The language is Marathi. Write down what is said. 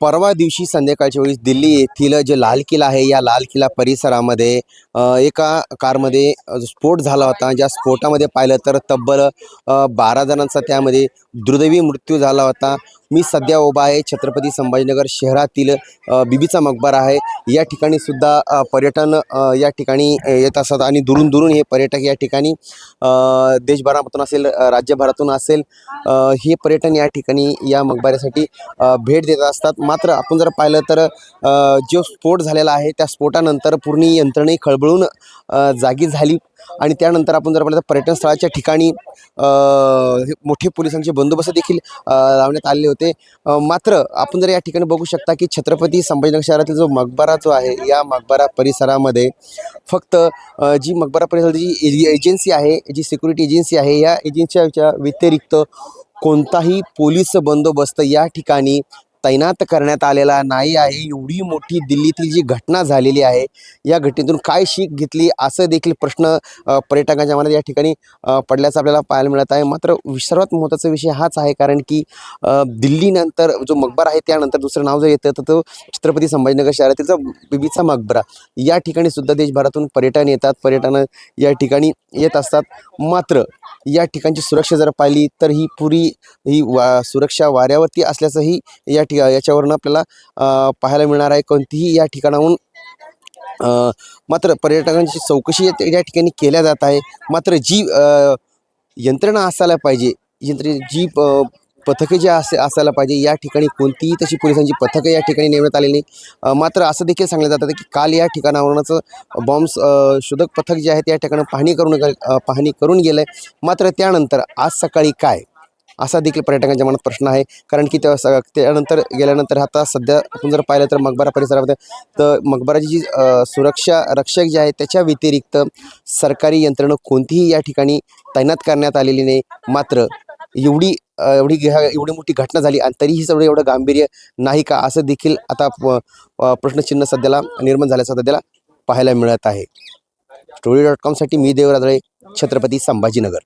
परवा दिवशी संध्याकाळच्या वेळी दिल्ली येथील जे लाल किल्ला आहे या लाल किल्ला परिसरामध्ये एका कारमध्ये स्फोट झाला होता. ज्या स्फोटामध्ये पाहिलं तर तब्बल बारा जणांचा त्यामध्ये दुर्दैवी मृत्यू झाला होता. मी सध्या उभा आहे छत्रपती संभाजीनगर शहरातील बिबीचा बीबीचा मकबरा आहे. या ठिकाणी सुद्धा पर्यटन या ठिकाणी येत असतात आणि दुरून दुरून हे पर्यटक या ठिकाणी देशभरामधून देशभरातून असेल राज्यभरातून असेल हे पर्यटन या ठिकाणी या मकबऱ्यासाठी भेट देत असतात. मात्र आपण जर पाहिलं तर जो स्फोट झालेला आहे त्या स्फोटानंतर पूर्ण यंत्रणे खळबळून जागी झाली. आणि त्यानंतर आपण जर म्हणलं तर पर्यटन स्थळाच्या ठिकाणी हे मोठे पोलिसांचे बंदोबस्त देखील लावण्यात आलेले होते. मात्र आपण जर या ठिकाणी बघू शकता की छत्रपती संभाजीनगर शहरातील जो मकबरा जो आहे या मकबरा परिसरामध्ये फक्त जी मकबरा परिसराची जी एजन्सी आहे जी सिक्युरिटी एजन्सी आहे या एजन्सीच्या व्यतिरिक्त कोणताही पोलीस बंदोबस्त या ठिकाणी तैनात करण्यात आलेला नाही आहे. एवढी मोठी दिल्लीतील जी घटना झालेली आहे या घटनेतून काय शीख घेतली असं देखील प्रश्न पर्यटकांच्या मनात या ठिकाणी पडल्याचं आपल्याला पाहायला मिळत आहे. मात्र सर्वात महत्त्वाचा विषय हाच आहे कारण की दिल्लीनंतर जो मकबरा आहे त्यानंतर दुसरं नाव जर येतं तर तो छत्रपती संभाजीनगर शहरातील जो बीबीचा मकबरा या ठिकाणी सुद्धा देशभरातून पर्यटन येतात. पर्यटन या ठिकाणी येत असतात. मात्र या ठिकाणची सुरक्षा जर पाहिली तर ही पुरी ही वा सुरक्षा वाऱ्यावरती असल्याचंही या ठिका याच्यावरून आपल्याला पाहायला मिळणार आहे. कोणतीही या ठिकाणाहून मात्र पर्यटकांची चौकशी या ठिकाणी केल्या जात आहे. मात्र जी यंत्रणा असायला पाहिजे यंत्र जी प पथके जी असे असायला पाहिजे या ठिकाणी कोणतीही तशी पोलिसांची पथकं या ठिकाणी नेमण्यात आलेली नाही मात्र असं देखील सांगलं जातं की काल या ठिकाणावरूनच बॉम्ब्स शोधक पथक जे आहे त्या ठिकाणी पाहणी करून पाहणी करून गेलं आहे मात्र त्यानंतर आज सकाळी काय? असा देखील पर्यटकांच्या मनात प्रश्न आहे. कारण की त्या स त्यानंतर गेल्यानंतर आता सध्या आपण जर पाहिलं तर मकबरा परिसरामध्ये तर मकबराची जी सुरक्षा रक्षक जे आहे त्याच्या व्यतिरिक्त सरकारी यंत्रणं कोणतीही या ठिकाणी तैनात करण्यात आलेली नाही. मात्र एवढी एवढी एवढी मोठी घटना झाली आणि तरीही सगळं एवढं गांभीर्य नाही का? असं देखील आता प- प्रश्नचिन्ह सध्याला निर्माण झाल्याचं सध्याला पाहायला मिळत आहे. स्टोरी डॉट कॉमसाठी मी देवराजळे छत्रपती संभाजीनगर.